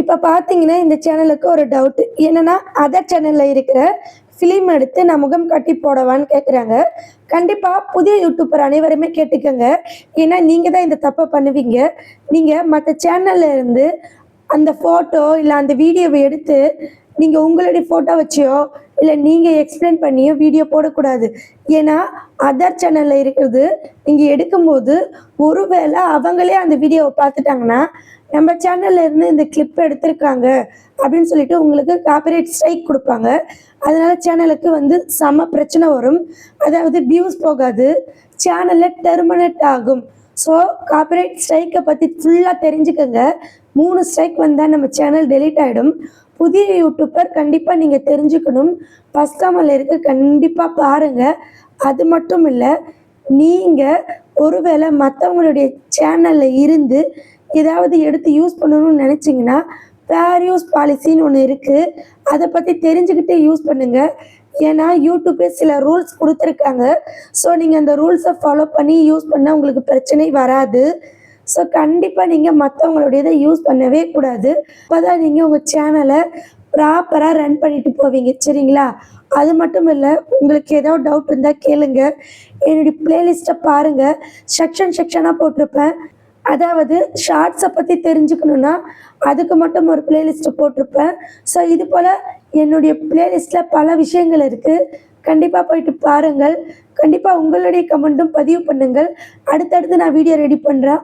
இப்போ பார்த்தீங்கன்னா இந்த சேனலுக்கு ஒரு டவுட் என்னன்னா அதர் சேனலில் இருக்கிற ஃபிலிம் எடுத்து நான் முகம் காட்டி போடவான்னு கேட்குறாங்க கண்டிப்பாக புதிய யூடியூப்பர் அனைவருமே கேட்டுக்கோங்க. ஏன்னா நீங்கள் தான் இந்த தப்பை பண்ணுவீங்க. நீங்கள் மற்ற சேனல்ல இருந்து அந்த ஃபோட்டோ இல்லை அந்த வீடியோவை எடுத்து நீங்கள் உங்களுடைய ஃபோட்டோ வச்சியோ இல்லை நீங்கள் எக்ஸ்பிளைன் பண்ணியோ வீடியோ போடக்கூடாது. ஏன்னா அதர் சேனலில் இருக்கிறது நீங்கள் எடுக்கும்போது ஒருவேளை அவங்களே அந்த வீடியோவை பார்த்துட்டாங்கன்னா நம்ம சேனல்ல இருந்து இந்த கிளிப் எடுத்திருக்காங்க அப்படின்னு சொல்லிட்டு உங்களுக்கு காப்பிரைட் ஸ்ட்ரைக் கொடுப்பாங்க. அதனால சேனலுக்கு வந்து செம பிரச்சனை வரும். அதாவது வியூஸ் போகாது. சேனலில் டெர்மினேட் ஆகும். ஸோ காப்பிரைட் ஸ்ட்ரைக்கை பற்றி ஃபுல்லாக தெரிஞ்சுக்கோங்க. மூணு ஸ்ட்ரைக் வந்தால் நம்ம சேனல் டெலீட் ஆகிடும் புதிய யூடியூபர் கண்டிப்பாக நீங்கள் தெரிஞ்சுக்கணும். ஃபஸ்ட் கமலில் இருக்க கண்டிப்பாக பாருங்கள் அது மட்டும் இல்லை நீங்கள் ஒருவேளை மற்றவங்களுடைய சேனலில் இருந்து ஏதாவது எடுத்து யூஸ் பண்ணணும்னு நினச்சிங்கன்னா ஃபேர் யூஸ் பாலிசின்னு ஒன்று இருக்குது அதை பற்றி தெரிஞ்சுக்கிட்டே யூஸ் பண்ணுங்கள் ஏன்னா யூடியூப்பே சில ரூல்ஸ் கொடுத்துருக்காங்க. ஸோ நீங்கள் அந்த ரூல்ஸை ஃபாலோ பண்ணி யூஸ் பண்ணால் உங்களுக்கு பிரச்சனை வராது. ஸோ கண்டிப்பாக நீங்கள் மற்றவங்களுடையதை யூஸ் பண்ணவே கூடாது. அப்போ தான் நீங்கள் உங்கள் சேனலை ப்ராப்பராக ரன் பண்ணிட்டு போவீங்க. சரிங்களா? அது மட்டும் இல்லை உங்களுக்கு ஏதோ டவுட் இருந்தால் கேளுங்க. என்னுடைய பிளேலிஸ்ட்டை பாருங்கள் செக்ஷன் செக்ஷனாக போட்டிருப்பேன். அதாவது ஷார்ட்ஸை பற்றி தெரிஞ்சுக்கணுன்னா அதுக்கு மட்டும் ஒரு பிளேலிஸ்ட்டை போட்டிருப்பேன். ஸோ இது போல் என்னுடைய பிளேலிஸ்ட்டில் பல விஷயங்கள் இருக்குது கண்டிப்பாக போயிட்டு பாருங்கள். கண்டிப்பாக உங்களுடைய கமெண்ட்டும் பதிவு பண்ணுங்கள். அடுத்தடுத்து நான் வீடியோ ரெடி பண்ணுறேன்